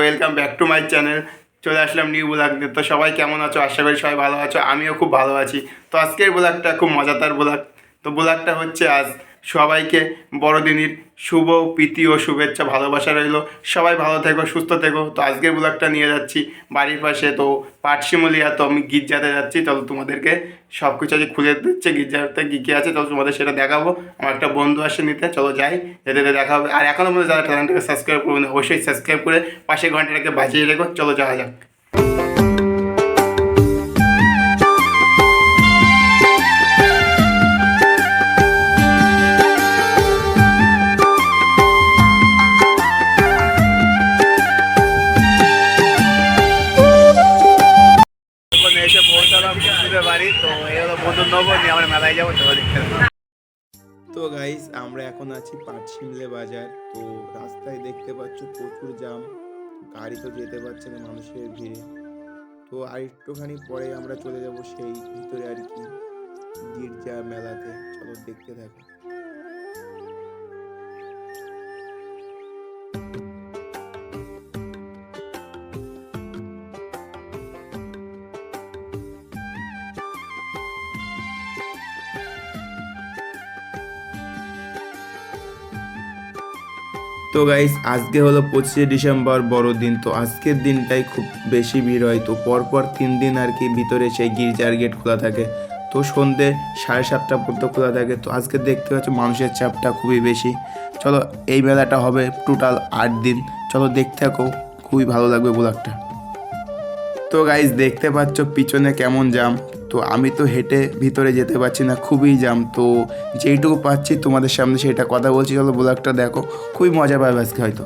Welcome back to my channel চলে আসলাম new ব্লগতে তো। সবাই কেমন আছো? আশা করি সবাই ভালো আছো। আমিও খুব ভালো আছি। তো আজকের ব্লগটা খুব মজাদার ব্লগ তো ব্লগটা হচ্ছে আজ সবাইকে বড়দিনের শুভ প্রীতি ও শুভেচ্ছা, ভালোবাসা রইল। সবাই ভালো থেকো, সুস্থ থেকো। তো আজকের ব্লগটা নিয়ে যাচ্ছি বাড়ির পাশে। তো পাটশিমলিয়া, তো আমি গির্জাতে যাচ্ছি। চলো তোমাদেরকে সব কিছু আজ খুলে দিচ্ছে। গির্জাতে কী কী আছে, চলো তোমাদের সেটা দেখাবো। আমার একটা বন্ধু আসে নিতে। চলো যাই, যেতে দেখা হবে। আর এখনও মধ্যে যারা চ্যানেলটাকে সাবস্ক্রাইব করবেন অবশ্যই সাবস্ক্রাইব করে পাশে ঘন্টাটাকে বাজিয়ে রেখো। চলো যাওয়া যাক। যাব তো গাইস আমরা এখন আছি পাটশিমলে বাজার। তো রাস্তায় দেখতে পাচ্ছ প্রচুর জাম গাড়ি তো যেতে পারছে না মানুষের ভিড়ে। তো আর একটুখানি পরে আমরা চলে যাব সেই ভিতরে আর কি, গির্জা মেলাতে। চলো দেখতে থাকো। তো গাইস আজকে হলো পঁচিশে ডিসেম্বর বড়দিন তো আজকের দিনটাই খুব বেশি ভিড় হয়, তো পরপর তিন দিন আর কি ভিতরে সেই গির্জার গেট খোলা থাকে। তো সন্ধে সাড়ে সাতটা পর্যন্ত খোলা থাকে, তো আজকে দেখতে পাচ্ছ মানুষের চাপটা খুবই বেশি। চলো, এই মেলাটা হবে টোটাল আট দিন। চলো দেখতে থাকো, খুবই ভালো লাগবে ব্লগটা। তো গাইজ দেখতে পাচ্ছ পিছনে কেমন জাম তো আমি তো হেঁটে ভিতরে যেতে পারছি না, খুবই জাম তো যেইটুকু পাচ্ছি তোমাদের সামনে সেটা কথা বলছি। চলো ব্লগটা দেখো, খুবই মজা পাবে আজকে হয়তো।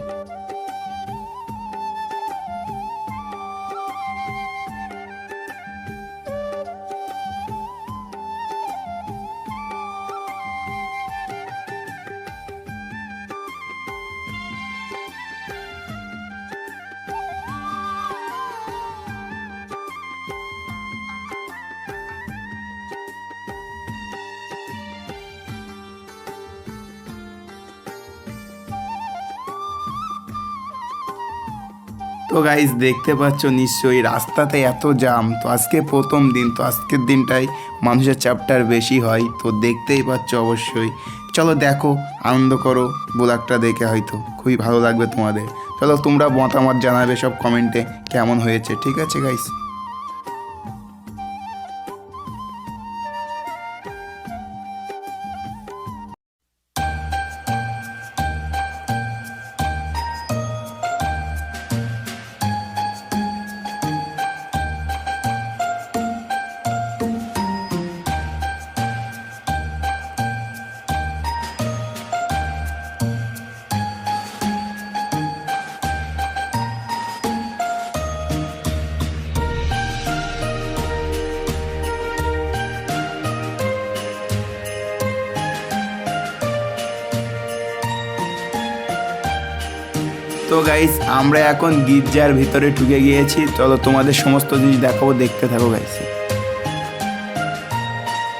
তো গাইজ দেখতে পাচ্ছ নিশ্চয়ই রাস্তাতে এত জাম তো আজকে প্রথম দিন, তো আজকের দিনটাই মানুষের চাপটার বেশি হয়, তো দেখতেই পাচ্ছ অবশ্যই। চলো দেখো, আনন্দ করো ব্লগটা দেখে হয়তো খুবই ভালো লাগবে তোমাদের। চলো তোমরা মতামত জানাবে সব কমেন্টে কেমন হয়েছে, ঠিক আছে গাইস গাইস আমরা এখন গির্জার ভিতরে ঢুকে গিয়েছি। চলো তোমাদের সমস্ত জিনিস দেখাবো, দেখতে থাকো গাইস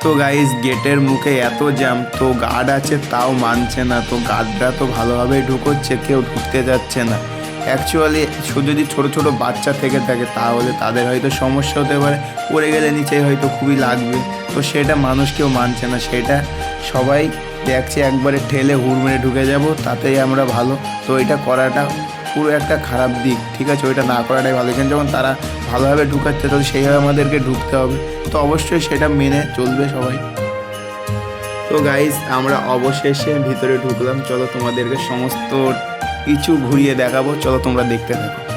তো গাইস গেটের মুখে এত জ্যাম তো গার্ড আছে, তাও মানছে না। তো গার্ডরা তো ভালোভাবেই ঢুকোচ্ছে, কেউ ঢুকতে যাচ্ছে না। অ্যাকচুয়ালি শুধু যদি ছোট ছোট বাচ্চা থেকে থাকে, তাহলে তাদের হয়তো সমস্যা হতে পারে। পড়ে গেলে নিচে হয়তো খুবই লাগবে। তো সেটা মানুষ কেউ মানছে না। সেটা সবাই দেখছে একবারে ঠেলে হুড় মেরে ঢুকে যাব, তাতেই আমরা ভালো। তো এটা করাটা পুরো একটা খারাপ দিক, ঠিক আছে? ওইটা না করাটাই ভালো। কিন্তু যখন তারা ভালোভাবে ঢুকাচ্ছে তো সেইভাবে আমাদেরকে ঢুকতে হবে। তো অবশ্যই সেটা মেনে চলবে সবাই। তো গাইজ আমরা অবশেষে ভিতরে ঢুকলাম। চলো তোমাদেরকে সমস্ত কিছু ঘুরিয়ে দেখাবো। চলো তোমরা দেখতে থাকো।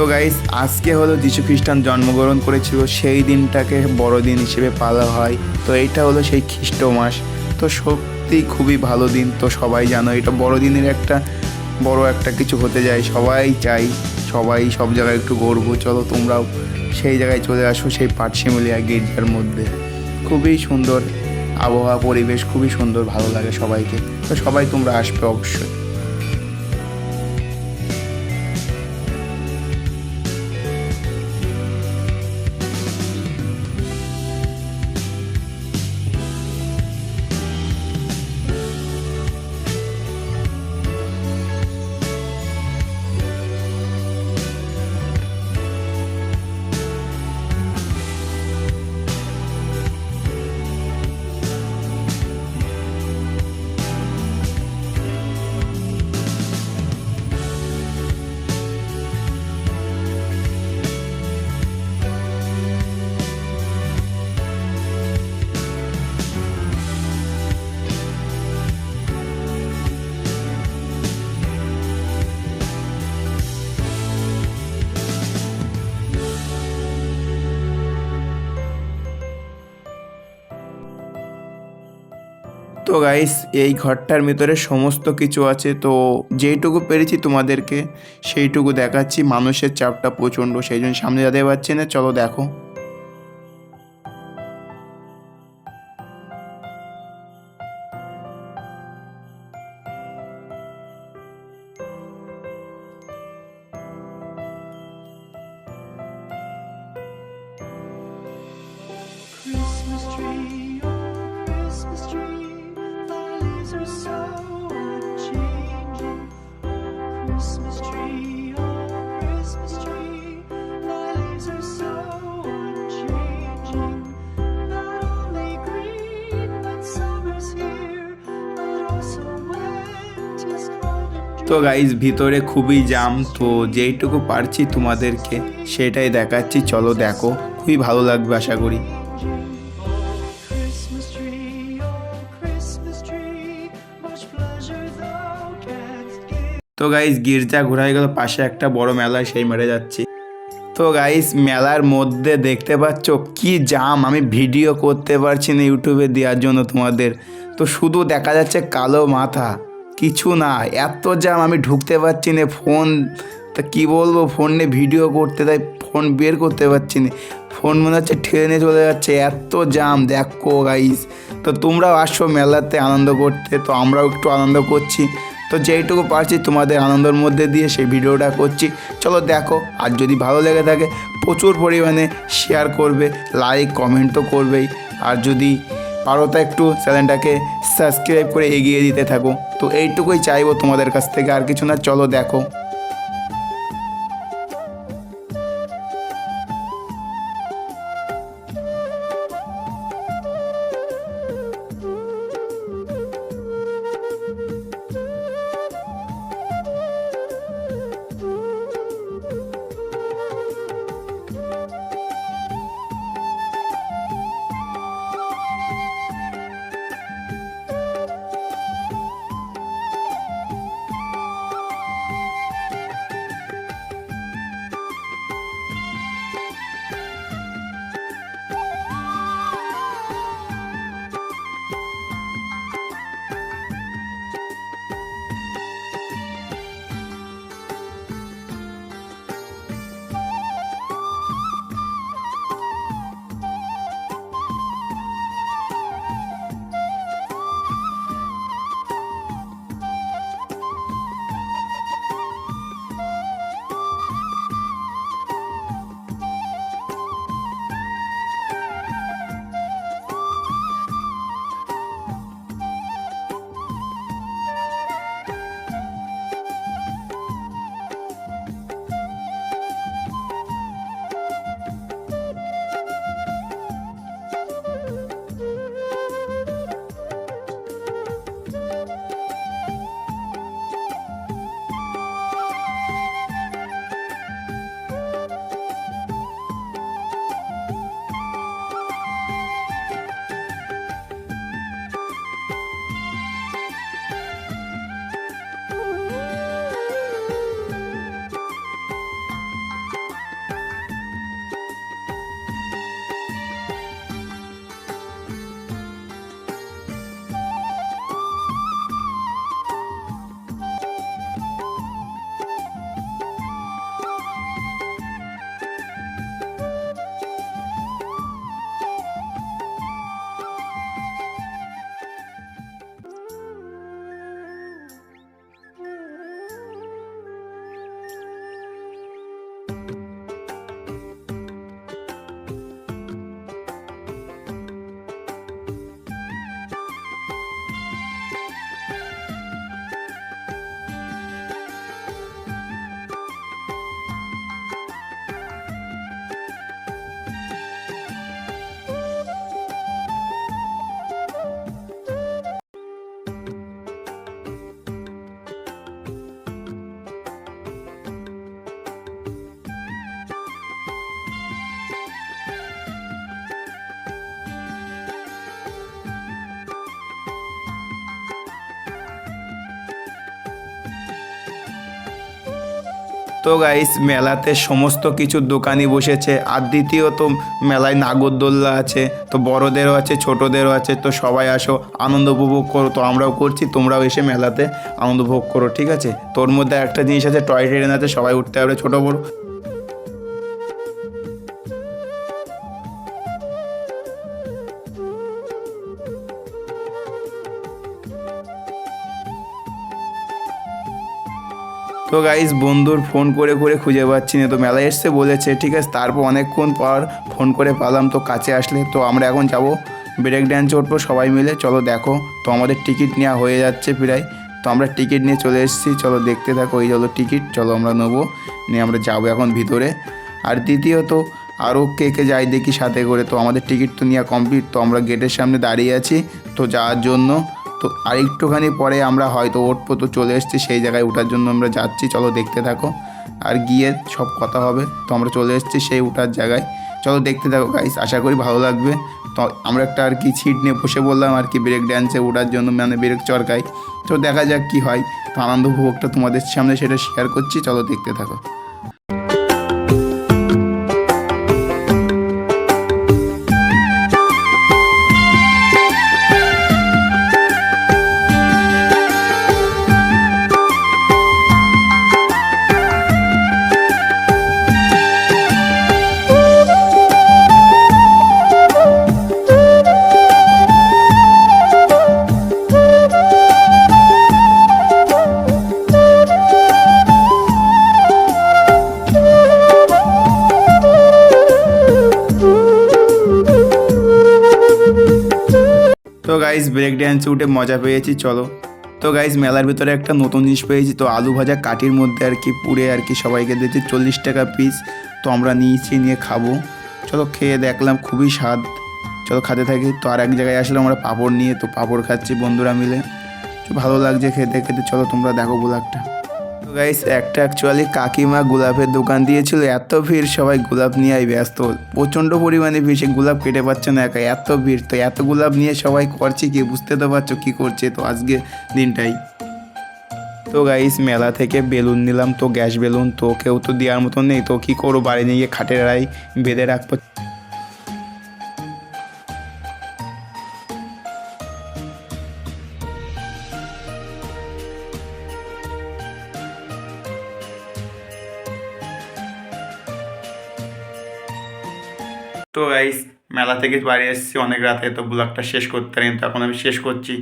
তো গাইস আজকে হলো যীশু খ্রিস্টান জন্মগ্রহণ করেছিল, সেই দিনটাকে বড়দিন হিসেবে পালা হয়। তো এইটা হলো সেই খ্রিস্ট মাস। তো সত্যি খুবই ভালো দিন, তো সবাই জানো এটা বড়দিনের একটা, বড় একটা কিছু হতে যায়, সবাই চাই, সবাই সব জায়গায় একটু ঘুরবো চলো তোমরাও সেই জায়গায় চলে আসো, সেই পাটশিমুলিয়া গির্জার মধ্যে। খুবই সুন্দর আবহাওয়া, পরিবেশ খুবই সুন্দর, ভালো লাগে সবাইকে। তো সবাই তোমরা আসবে অবশ্যই। তো গাইস এই ঘরটার ভিতরে সমস্ত কিছু আছে, তো যেইটুকু পেরেছি তোমাদেরকে, সেইটুকু দেখাচ্ছি। মানুষের চাপটা প্রচণ্ড সেই জন্য সামনে যেতে পারছি না, চলো দেখো। তো গাইস ভিতরে খুবই জাম তো যেইটুকু পারছি তোমাদেরকে সেটাই দেখাচ্ছি। চলো দেখো খুবই ভালো লাগবে আশা করি। Oh. তো গাইস গির্জা ঘোরাই গেল পাশে একটা বড় মেলা সেই মেরে যাচ্ছি। তো গাইস মেলার মধ্যে দেখতে পাচ্ছ কি জাম আমি ভিডিও করতে পারছি না ইউটিউবে দেওয়ার জন্য তোমাদের। তো শুধু দেখা যাচ্ছে কালো মাথা। কিছু না, এত জ্যাম, আমি ঢুকতে পারছি না ফোন। তা কী বলব, ফোন নিয়ে ভিডিও করতে, তাই ফোন বের করতে পারছি না। ফোন মনে হচ্ছে ট্রেনে চলে যাচ্ছে, এত জাম দেখো গাইস তো তোমরাও আসো মেলাতে আনন্দ করতে, তো আমরাও একটু আনন্দ করছি। তো যেইটুকু পারছি তোমাদের আনন্দের মধ্যে দিয়ে সেই ভিডিওটা করছি। চলো দেখো, আর যদি ভালো লেগে থাকে, প্রচুর পরিমাণে শেয়ার করবে লাইক কমেন্ট তো করবেই। আর যদি পারো তো একটু চ্যানেলটাকে সাবস্ক্রাইব করে এগিয়ে দিতে থাকো। তো এইটুকুই চাইব তোমাদের কাছ থেকে, আর কিছু না, চলো দেখো। তো গাইস মেলাতে সমস্ত কিছু দোকানই বসেছে। আর দ্বিতীয়ত, মেলায় নাগরদোল্লা আছে, তো বড়দেরও আছে, ছোটদেরও আছে, তো সবাই আসো, আনন্দ উপভোগ করো, তো আমরাও করছি, তোমরাও এসে মেলাতে আনন্দ উপভোগ করো, ঠিক আছে? তোর মধ্যে একটা জিনিস আছে টয় ট্রেন আছে, সবাই উঠতে পারবে, ছোটো বড়ো। তো গাইস বন্ধুর ফোন করে করে খুঁজে পাচ্ছি না। তো মেলায় এসছে, বলেছে, ঠিক আছে, তারপর অনেকক্ষণ পর ফোন করে পালাম, তো কাছে আসলে। তো আমরা এখন যাব ব্রেক ড্যান্স উঠবো সবাই মিলে। চলো দেখো, তো আমাদের টিকিট নেওয়া হয়ে যাচ্ছে প্রায়। তো আমরা টিকিট নিয়ে চলে এসেছি। চলো দেখতে থাকো, এই হলো টিকিট চলো আমরা নেব, নিয়ে আমরা যাব এখন ভিতরে। আর দ্বিতীয়ত আরও কে কে যাই দেখি সাথে করে। তো আমাদের টিকিট তো নেওয়া কমপ্লিট তো আমরা গেটের সামনে দাঁড়িয়ে আছি, তো যাওয়ার জন্য। তো আর একটুখানি পরে আমরা হয়তো উঠবো তো চলে এসেছি, সেই জায়গায় ওঠার জন্য আমরা যাচ্ছি। চলো দেখতে থাকো। আর গিয়ে সব কথা হবে। তো আমরা চলে এসেছি সেই উঠার জায়গায়। চলো দেখতে থাকো গাইস আশা করি ভালো লাগবে। তো আমরা একটা আর কি ছিট নিয়ে বসে বললাম আর কি ব্রেক ড্যান্সে ওঠার জন্য মানে ব্রেক চরকাই তো দেখা যাক কি হয়। তো আনন্দ উপভোগটা তোমাদের সামনে সেটা শেয়ার করছি। চলো দেখতে থাকো। ব্রেক ড্যান্স উঠে মজা পেয়েছি, চলো। তো গাইজ মেলার ভিতরে একটা নতুন জিনিস পেয়েছি, তো আলু ভাজা কাঠির মধ্যে আর কি পুড়ে আর কি সবাইকে দিয়েছি, চল্লিশ টাকা পিস তো আমরা নিয়েছি, নিয়ে খাব। চলো খেয়ে দেখলাম, খুবই স্বাদ। চলো খাতে থাকি। তো আর এক জায়গায় আসলে আমরা পাঁপড় নিয়ে, তো পাঁপড় খাচ্ছি বন্ধুরা মিলে। ভালো লাগছে খেতে খেতে। চলো তোমরা দেখো ব্লগটা। গাইস একটা অ্যাকচুয়ালি কাকিমা গোলাপের দোকান দিয়েছিল, এত ভিড়, সবাই গোলাপ নিয়ে ব্যস্ত। প্রচণ্ড পরিমাণে ভিড়, সে গোলাপ কেটে পাচ্ছে না একা, এত ভিড়। তো এত গোলাপ নিয়ে সবাই করছে কি, বুঝতে তো পারছ কী করছে তো আজকে দিনটাই। তো গাইস মেলা থেকে বেলুন নিলাম, তো গ্যাস বেলুন, তো কেউ তো দেওয়ার মতো নেই, তো কী করব, বাড়ি নিয়ে গিয়ে খাটের আড়াই বেঁধে রাখব। তো গাইস মেলা থেকে বাড়ি এসেছি, অনেক রাতে তো ব্লগটা শেষ করতে পারিনি, তো এখন আমি শেষ করছি।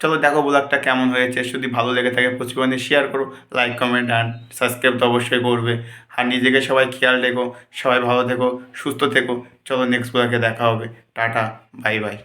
চলো দেখো ব্লগটা কেমন হয়েছে, যদি ভালো লেগে থাকে প্রচুর শেয়ার করো লাইক কমেন্ট অ্যান্ড সাবস্ক্রাইব তো অবশ্যই করবে। আর নিজেকে সবাই খেয়াল রেখো, সবাই ভালো থেকো, সুস্থ থেকো। চলো নেক্সট ব্লগে দেখা হবে। Tata bye bye